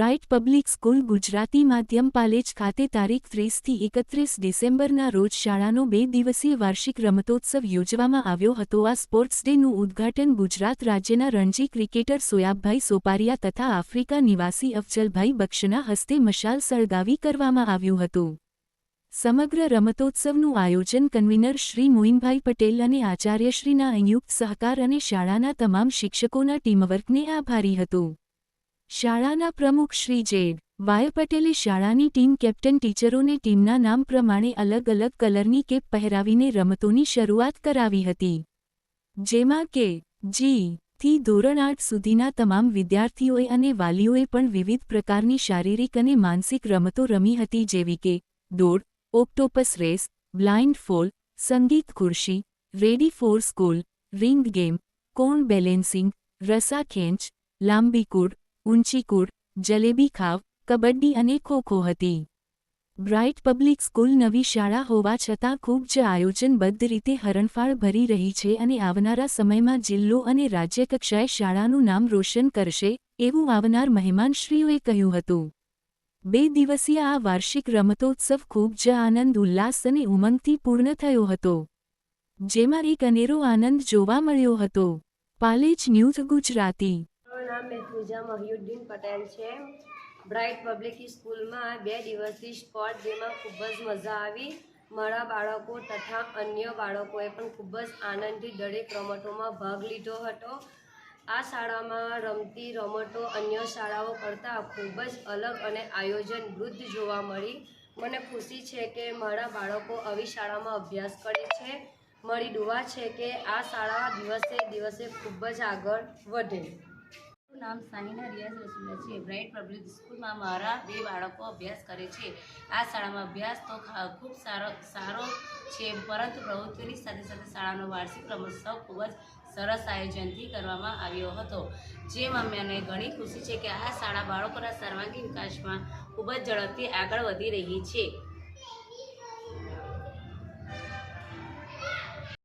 Bright public school Gujarati માધ્યમ પાલેજ ખાતે તારીખ ત્રીસથી એકત્રીસ ડિસેમ્બરના રોજ શાળાનો બે દિવસીય વાર્ષિક રમતોત્સવ યોજવામાં આવ્યો હતો. આ સ્પોર્ટ્સ ડેનું ઉદ્ઘાટન ગુજરાત રાજ્યના રણજી ક્રિકેટર સોયાબભાઈ સોપારિયા તથા આફ્રિકા નિવાસી અફજલભાઈ બક્ષના હસ્તે મશાલ સળગાવી કરવામાં આવ્યું હતું. સમગ્ર રમતોત્સવનું આયોજન કન્વીનર શ્રી મોઇનભાઈ પટેલ અને આચાર્યશ્રીના સંયુક્ત સહકાર અને શાળાના તમામ શિક્ષકોના ટીમવર્કને આભારી હતું. શાળાના પ્રમુખ શ્રી જેડ વાય. પટેલે શાળાની ટીમ કેપ્ટન ટીચરોને ટીમના નામ પ્રમાણે અલગ અલગ કલરની કેપ પહેરાવીને રમતોની શરૂઆત કરાવી હતી. જેમાં કે, જી. થી ધોરણ આઠ સુધીના તમામ વિદ્યાર્થીઓએ અને વાલીઓએ પણ વિવિધ પ્રકારની શારીરિક અને માનસિક રમતો રમી હતી જેવી કે, દોડ, ઓક્ટોપસ રેસ, બ્લાઇન્ડ ફોલ, સંગીત ખુરશી, ready for school, ring game, કોણ બેલેન્સિંગ, રસા ખેંચ, લાંબી કૂડ ઊંચી કૂડ જલેબી ખાવ, કબડ્ડી અને ખોખો હતી. બ્રાઇટ પબ્લિક સ્કૂલ નવી શાળા હોવા છતાં ખૂબ જ આયોજનબદ્ધ રીતે હરણફાળ ભરી રહી છે અને આવનારા સમયમાં જિલ્લો અને રાજ્યકક્ષાએ શાળાનું નામ રોશન કરશે, એવું આવનાર મહેમાનશ્રીઓએ કહ્યું હતું. બે દિવસીય આ વાર્ષિક રમતોત્સવ ખૂબ જ આનંદ, ઉલ્લાસ અને ઉમંગથી પૂર્ણ થયો હતો. જેમાં એક અનેરો આનંદ જોવા મળ્યો હતો. પાલેજ ન્યૂઝ ગુજરાતી નામ મેહફુજા મહિયુદ્દીન પટેલ છે. બ્રાઇટ પબ્લિક સ્કૂલમાં બે દિવસથી સ્પોર્ટ ડેમાં ખૂબ જ મજા આવી. મારા બાળકો તથા અન્ય બાળકોએ પણ ખૂબ જ આનંદથી દરેક રમતોમાં ભાગ લીધો હતો. આ શાળામાં રમતી રમતો અન્ય શાળાઓ કરતાં ખૂબ જ અલગ અને આયોજન વૃદ્ધ જોવા મળી. મને ખુશી છે કે મારા બાળકો આવી શાળામાં અભ્યાસ કરે છે. મારી દુવા છે કે આ શાળા દિવસે દિવસે ખૂબ જ આગળ વધે. નામ સાહિના રિયાઝ રસુલ્લા છે. બ્રાઇટ પબ્લિક સ્કૂલમાં મારા બે બાળકો અભ્યાસ કરે છે. આ શાળામાં અભ્યાસ તો ખૂબ સારો સારો છે, પરંતુ પ્રવૃત્તિઓની સાથે સાથે શાળાનો વાર્ષિક રમોત્સવ ખૂબ જ સરસ આયોજનથી કરવામાં આવ્યો હતો. જેમાં મને ઘણી ખુશી છે કે આ શાળા બાળકોના સર્વાંગી વિકાસમાં ખૂબ જ ઝડપથી આગળ વધી રહી છે.